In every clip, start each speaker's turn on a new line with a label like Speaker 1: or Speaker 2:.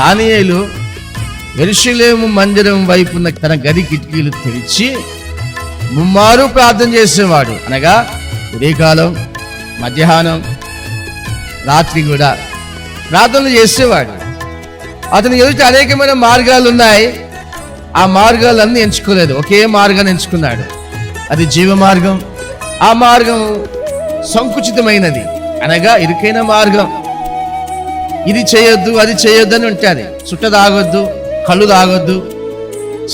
Speaker 1: దానియేలు ఎరుషులేము మందిరం వైపున్న తన గది కిటికీలు తెరిచి ముమ్మారు ప్రార్థన చేసేవాడు. అనగా ఉదయకాలం మధ్యాహ్నం రాత్రి కూడా ప్రార్థనలు చేసేవాడు. అతని ఎదుట అనేకమైన మార్గాలు ఉన్నాయి ఆ మార్గాలన్నీ ఎంచుకోలేదు. ఒకే మార్గాన్ని ఎంచుకున్నాడు. అది జీవ మార్గం ఆ మార్గం సంకుచితమైనది. అనగా ఇరుకైన మార్గం. ఇది చేయొద్దు అది చేయొద్దు అని ఉంటుంది. చుట్ట తాగొద్దు కళ్ళు తాగొద్దు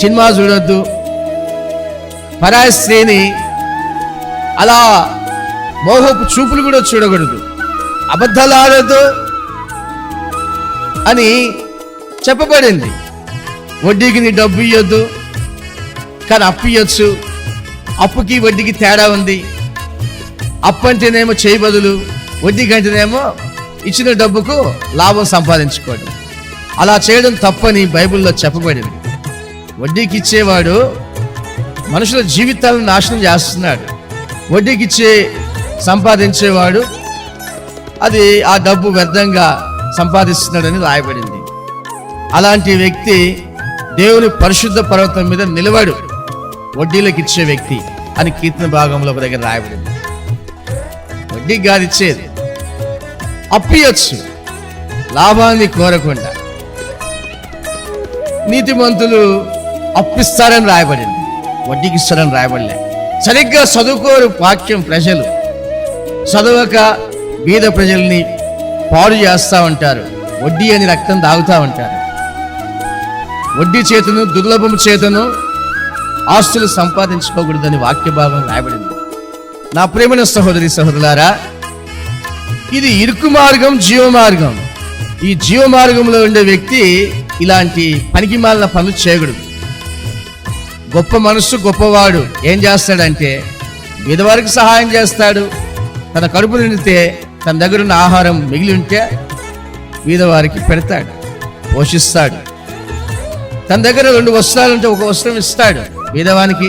Speaker 1: సినిమా చూడొద్దు. పరాయ స్త్రీని అలా మోహపు చూపులు కూడా చూడకూడదు. అబద్ధాలు ఆడొద్దు అని చెప్పబడింది. వడ్డీకి నీ డబ్బు ఇవ్వద్దు కానీ అప్పు ఇవ్వచ్చు అప్పుకి వడ్డీకి తేడా ఉంది. అప్పు అంటేనేమో చేయి బదులు వడ్డీ కంటేనేమో ఇచ్చిన డబ్బుకు లాభం సంపాదించుకోండి. అలా చేయడం తప్పని బైబిల్లో చెప్పబడింది. వడ్డీకి ఇచ్చేవాడు మనుషుల జీవితాలను నాశనం చేస్తున్నాడు. వడ్డీకి ఇచ్చే సంపాదించేవాడు అది ఆ డబ్బు వ్యర్థంగా సంపాదిస్తున్నాడని రాయబడింది. అలాంటి వ్యక్తి దేవుని పరిశుద్ధ పర్వతం మీద నిలబడు వడ్డీలకు ఇచ్చే వ్యక్తి అని కీర్తన భాగంలో ఒక దగ్గర రాయబడింది. వడ్డీకి కాదు ఇచ్చేది అప్పియచ్చు. లాభాన్ని కోరకుండా. నీతిమంతులు అప్పిస్తారని రాయబడింది. వడ్డీకి ఇస్తారని రాయబడలే సరిగ్గా చదువుకోరు వాక్యం ప్రజలు. చదవక బీద ప్రజల్ని పాడు చేస్తూ ఉంటారు. వడ్డీ అని రక్తం తాగుతూ ఉంటారు. వడ్డీ చేతను దుర్లభం చేతను ఆస్తులు సంపాదించుకోకూడదని వాక్య భాగం రాయబడింది. నా ప్రేమైన సహోదరి సహోదరులారా ఇది ఇరుకు మార్గం జీవ మార్గం. ఈ జీవ మార్గంలో ఉండే వ్యక్తి ఇలాంటి పనికి మాలిన పనులు చేయకూడదు. గొప్ప మనస్సు గొప్పవాడు ఏం చేస్తాడంటే విధవారికి సహాయం చేస్తాడు. తన కడుపు నిండితే తన దగ్గర ఉన్న ఆహారం మిగిలి ఉంటే వీధవారికి పెడతాడు పోషిస్తాడు. తన దగ్గర రెండు వస్త్రాలు ఉంటే ఒక వస్త్రం ఇస్తాడు వీధవానికి.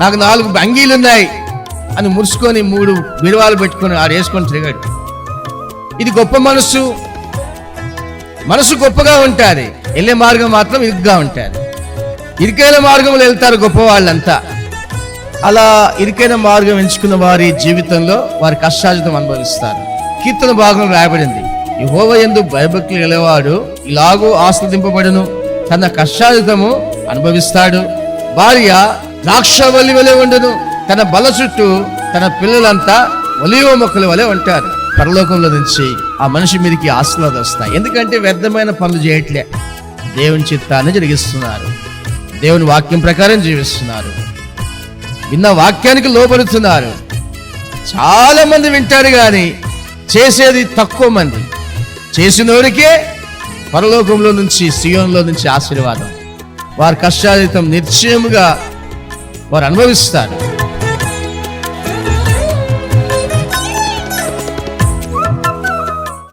Speaker 1: నాకు నాలుగు అంగీలు ఉన్నాయి అని మురుసుకొని మూడు బిరువాలు పెట్టుకొని ఆడు వేసుకొని తిరిగాడు. ఇది గొప్ప మనసు మనసు గొప్పగా ఉంటుంది. వెళ్ళే మార్గం మాత్రం ఇరుగ్గా ఉంటుంది. ఇరుకైన మార్గంలో వెళ్తారు గొప్ప వాళ్ళంతా అలా ఇరుకైన మార్గం ఎంచుకున్న వారి జీవితంలో వారి కష్టాజితం అనుభవిస్తారు. కీర్తన భాగం రాయబడింది. యహోవ ఎందు భయభక్తులు గలవాడు ఇలాగూ ఆస్వాదింపబడను తన కష్టాజితము అనుభవిస్తాడు. భార్య ద్రాక్షవల్లి వలె ఉండను తన బల చుట్టూ తన పిల్లలంతా ఒలివ మొక్కల వలె ఉంటారు. పరలోకంలో నుంచి ఆ మనిషి మీదకి ఆశీర్వాదం వస్తాయి. ఎందుకంటే వ్యర్థమైన పనులు చేయట్లే. దేవుని చిత్తాన్ని జరిగిస్తున్నారు. దేవుని వాక్యం ప్రకారం జీవిస్తున్నారు. విన్న వాక్యానికి లోపడుతున్నారు చాలా మంది వింటారు కానీ చేసేది తక్కువ మంది. చేసినోరికే పరలోకంలో నుంచి సియోన్లో నుంచి ఆశీర్వాదం. వారి కష్టాతీతం నిశ్చయముగా వారు అనుభవిస్తారు.